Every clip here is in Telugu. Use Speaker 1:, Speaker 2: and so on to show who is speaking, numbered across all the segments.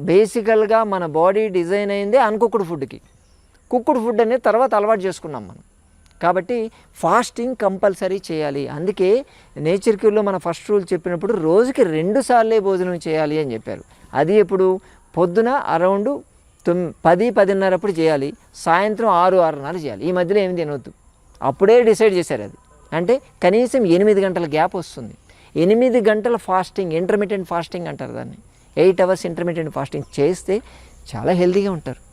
Speaker 1: బేసికల్గా మన బాడీ డిజైన్ అయిందే అన్కుక్డ్ ఫుడ్కి. కుక్కుడ్ ఫుడ్ అనేది తర్వాత అలవాటు చేసుకున్నాం మనం. కాబట్టి ఫాస్టింగ్ కంపల్సరీ చేయాలి. అందుకే నేచర్ క్యూర్లో మన ఫస్ట్ రూల్ చెప్పినప్పుడు రోజుకి రెండు సార్లే భోజనం చేయాలి అని చెప్పారు. అది ఎప్పుడు? పొద్దున అరౌండ్ తొమ్ పది పదిన్నర అప్పుడు చేయాలి. సాయంత్రం ఆరు ఆరున్నర చేయాలి. ఈ మధ్యలో ఏమి తినవద్దు అప్పుడే డిసైడ్ చేశారు అది. అంటే కనీసం ఎనిమిది గంటల గ్యాప్ వస్తుంది. ఎనిమిది గంటల ఫాస్టింగ్ ఇంటర్మీడియట్ ఫాస్టింగ్ అంటారు దాన్ని. ఎయిట్ అవర్స్ ఇంటర్మీడియట్ ఫాస్టింగ్ చేస్తే చాలా హెల్తీగా ఉంటారు.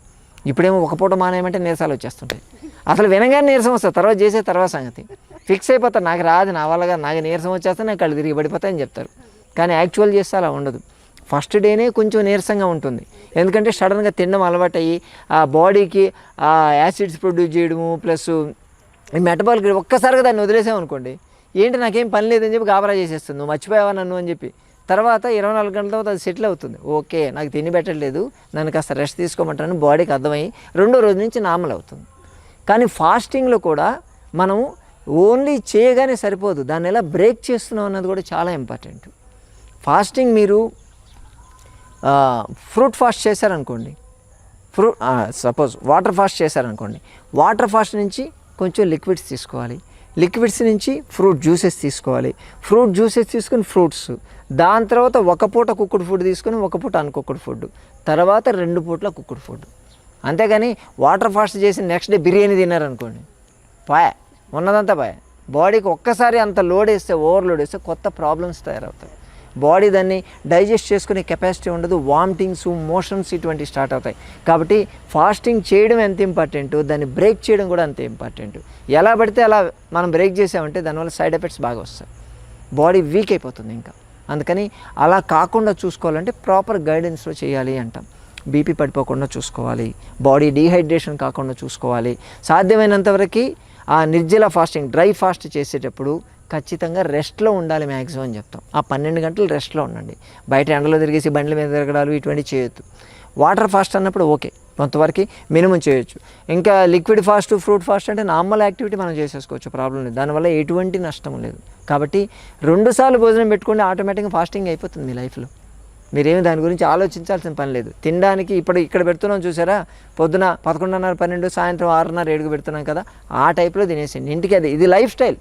Speaker 1: ఇప్పుడేమో ఒక పూట మానేయమంటే నీరసాలు వచ్చేస్తుంటాయి. అసలు వినగానే నీరసం వస్తుంది. తర్వాత చేసే తర్వాత సంగతి. ఫిక్స్ అయిపోతారు. నాకు రాదు నా వల్లగా నాకు నీరసం వచ్చేస్తే నాకు కళ్ళు తిరిగి పడిపోతాయని చెప్తారు. కానీ యాక్చువల్ చేస్తే అలా ఉండదు. ఫస్ట్ డేనే కొంచెం నీరసంగా ఉంటుంది. ఎందుకంటే సడన్గా తినడం అలవాటు అయ్యి ఆ బాడీకి ఆ యాసిడ్స్ ప్రొడ్యూస్ చేయడము ప్లస్ ఈ మెటబాలిక్ ఒక్కసారిగా దాన్ని వదిలేసామనుకోండి ఏంటి నాకేం పని లేదని చెప్పి గాబరా చేసేస్తుంది. నువ్వు మర్చిపోయావా నన్ను అని చెప్పి. తర్వాత ఇరవై నాలుగు గంటల తర్వాత అది సెటిల్ అవుతుంది. ఓకే నాకు తిని పెట్టలేదు నన్ను కాస్త రెస్ట్ తీసుకోమంటాను బాడీకి అర్థమయ్యి రెండో రోజు నుంచి నార్మల్ అవుతుంది. కానీ ఫాస్టింగ్లో కూడా మనం ఓన్లీ చేయగానే సరిపోదు. దాన్ని ఎలా బ్రేక్ చేస్తున్నాం అన్నది కూడా చాలా ఇంపార్టెంట్ ఫాస్టింగ్ మీరు ఫ్రూట్ ఫాస్ట్ చేశారనుకోండి. ఫ్రూట్ సపోజ్ వాటర్ ఫాస్ట్ చేశారనుకోండి. వాటర్ ఫాస్ట్ నుంచి కొంచెం లిక్విడ్స్ తీసుకోవాలి. లిక్విడ్స్ నుంచి ఫ్రూట్ జ్యూసెస్ తీసుకోవాలి. ఫ్రూట్ జ్యూసెస్ తీసుకుని ఫ్రూట్స్. దాని తర్వాత ఒక పూట కుక్కుడు ఫుడ్ తీసుకుని ఒక పూట అన్కుక్కుడు ఫుడ్. తర్వాత రెండు పూట్ల కుక్కుడు ఫుడ్. అంతేగాని వాటర్ ఫాస్ట్ చేసి నెక్స్ట్ డే బిర్యానీ తిన్నారనుకోండి. పాయ. ఉన్నదంతా పాయ. బాడీకి ఒక్కసారి అంత లోడ్ వేస్తే ఓవర్లోడ్ వేస్తే కొత్త ప్రాబ్లమ్స్ తయారవుతాయి. బాడీ దాన్ని డైజెస్ట్ చేసుకునే కెపాసిటీ ఉండదు వామిటింగ్స్ మోషన్స్ ఇటువంటి స్టార్ట్ అవుతాయి. కాబట్టి ఫాస్టింగ్ చేయడం ఎంత ఇంపార్టెంట్? దాన్ని బ్రేక్ చేయడం కూడా అంతే ఇంపార్టెంట్. ఎలా పడితే అలా మనం బ్రేక్ చేసామంటే దానివల్ల సైడ్ ఎఫెక్ట్స్ బాగా వస్తాయి. బాడీ వీక్ అయిపోతుంది ఇంకా. అందుకని అలా కాకుండా చూసుకోవాలంటే ప్రాపర్ గైడెన్స్లో చేయాలి అంటాం. బీపీ పడిపోకుండా చూసుకోవాలి. బాడీ డీహైడ్రేషన్ కాకుండా చూసుకోవాలి. సాధ్యమైనంతవరకు ఆ నిర్జల ఫాస్టింగ్ డ్రై ఫాస్ట్ చేసేటప్పుడు ఖచ్చితంగా రెస్ట్లో ఉండాలి మ్యాక్సిమం అని చెప్తాం. ఆ పన్నెండు గంటలు రెస్ట్లో ఉండండి. బయట ఎండలో తిరిగేసి బండ్ల మీద తిరగడాలు ఇటువంటివి చేయొద్దు. వాటర్ ఫాస్ట్ అన్నప్పుడు ఓకే. కొంతవరకు మినిమం చేయొచ్చు. ఇంకా లిక్విడ్ ఫాస్ట్ ఫ్రూట్ ఫాస్ట్ అంటే నార్మల్ యాక్టివిటీ మనం చేసేసుకోవచ్చు ప్రాబ్లం లేదు. దానివల్ల ఎటువంటి నష్టం లేదు. కాబట్టి రెండుసార్లు భోజనం పెట్టుకుంటే ఆటోమేటిక్గా ఫాస్టింగ్ అయిపోతుంది మీ లైఫ్లో మీరేమి దాని గురించి ఆలోచించాల్సిన పని లేదు. తినడానికి ఇప్పుడు ఇక్కడ పెడుతున్నాం చూసారా? పొద్దున పదకొండున్నర పన్నెండు సాయంత్రం ఆరున్నర ఏడుగు పెడుతున్నాం కదా? ఆ టైప్లో తినేసేయండి. ఇంటికి అది ఇది లైఫ్ స్టైల్